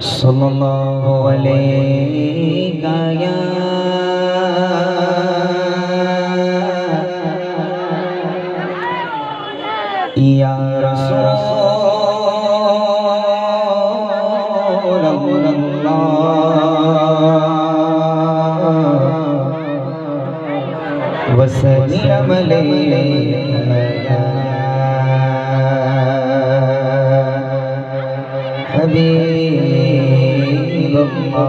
صلى الله عليك يا يا رسول الله وسلم عليك يا حبيب मो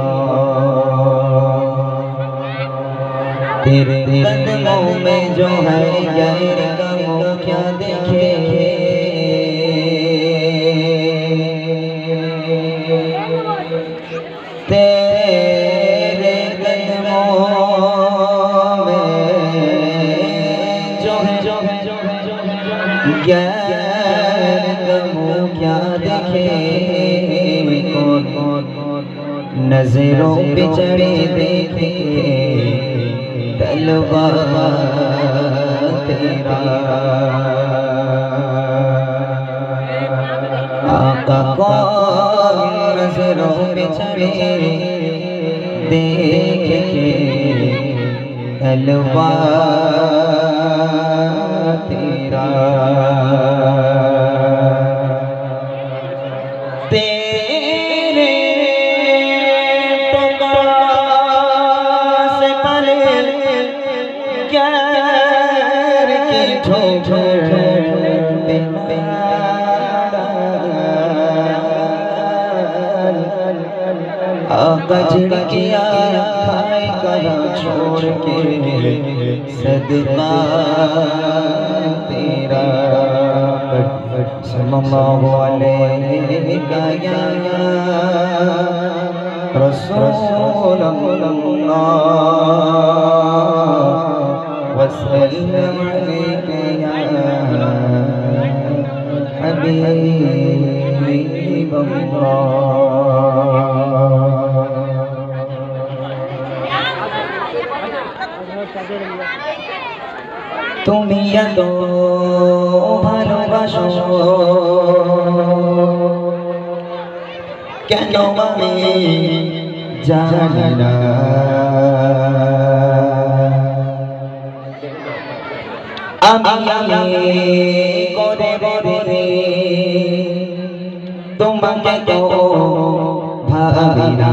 तेरे कदमों में जो है गैर कमो क्या देखे तेरे कदमों में जो है जो है जो है जो है नजरों पे चढ़े देखे तलवा तेरा आका कौन नजरों पे चढ़े देखे तलवा तेरा तेरे आकजड़ किया खाए करा छोड़ के सदका तेरा। सल्लल्लाहु अलैहि या हबीब তুমি এত ভালোবাসো। কেন আমি জানি না। আমি আমি করে বলে তোমাকে তো ভাবি না।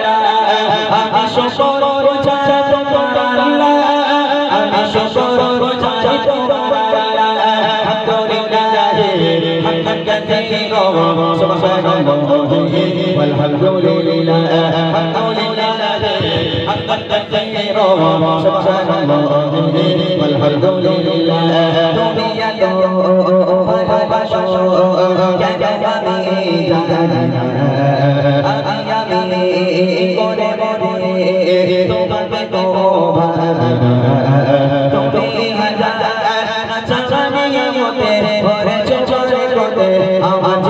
আমি সকল প্রচার তোমার আল্লাহ আমি সকল প্রচার তোমার আল্লাহ আলহামদুলিল্লাহ হামদান কাসীরা সুবহানাল্লাহ ওয়ালহামদুলিল্লাহ হামদুলিল্লাহ হামদান কাসীরা সুবহানাল্লাহ ওয়ালহামদুলিল্লাহ তুমি ইয়া মতে ভরে চোখে কোতে আমার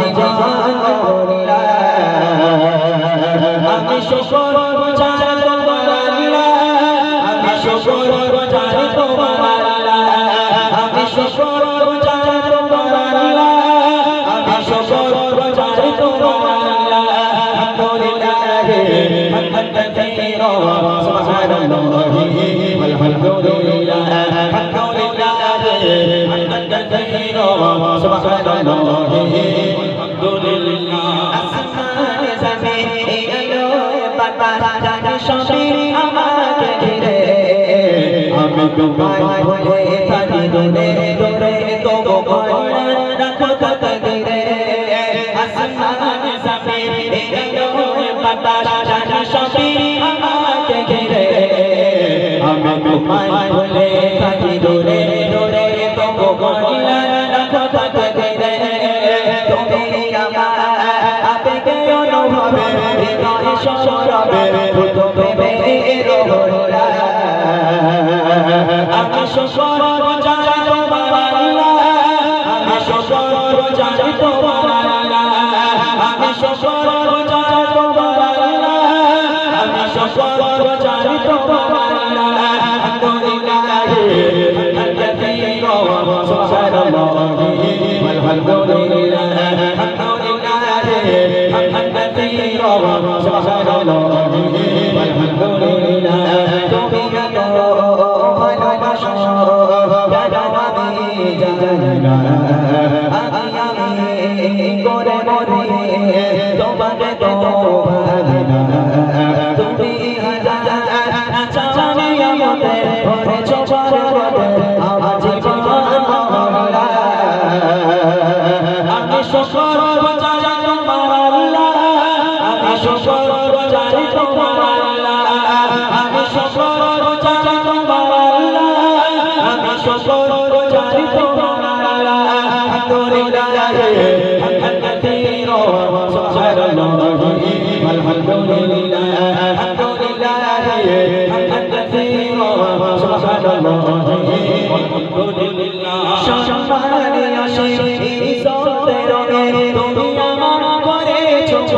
হামদান কাসীরা সুবহানাল্লাহি والحمدلله আসমানে জমিনে এলো বাতাস জানি সবই আমাকে ঘিরে আমি তোমায় ভুলে থাকি দূরে দূরে তবু ভগবান হবে প্রথমে বের হলা আমি সফর জানি তোমার আল্লাহ আমি সফর জানি তোমার আল্লাহ আমি সফর জানি তোমার আল্লাহ আমি সফর জানি তোমার আল্লাহ আলহামদুলিল্লাহ আল্লাযী রওয়া সুবহানাল্লাহ আলহামদুলিল্লাহ আমি শুকর গুজারি তোমার আল্লাহ। আমি শুকর গুজারি তোমার আল্লাহ। আমি শুকর গুজারি তোমার আল্লাহ। আমি শুকর গুজারি তোমার আল্লাহ।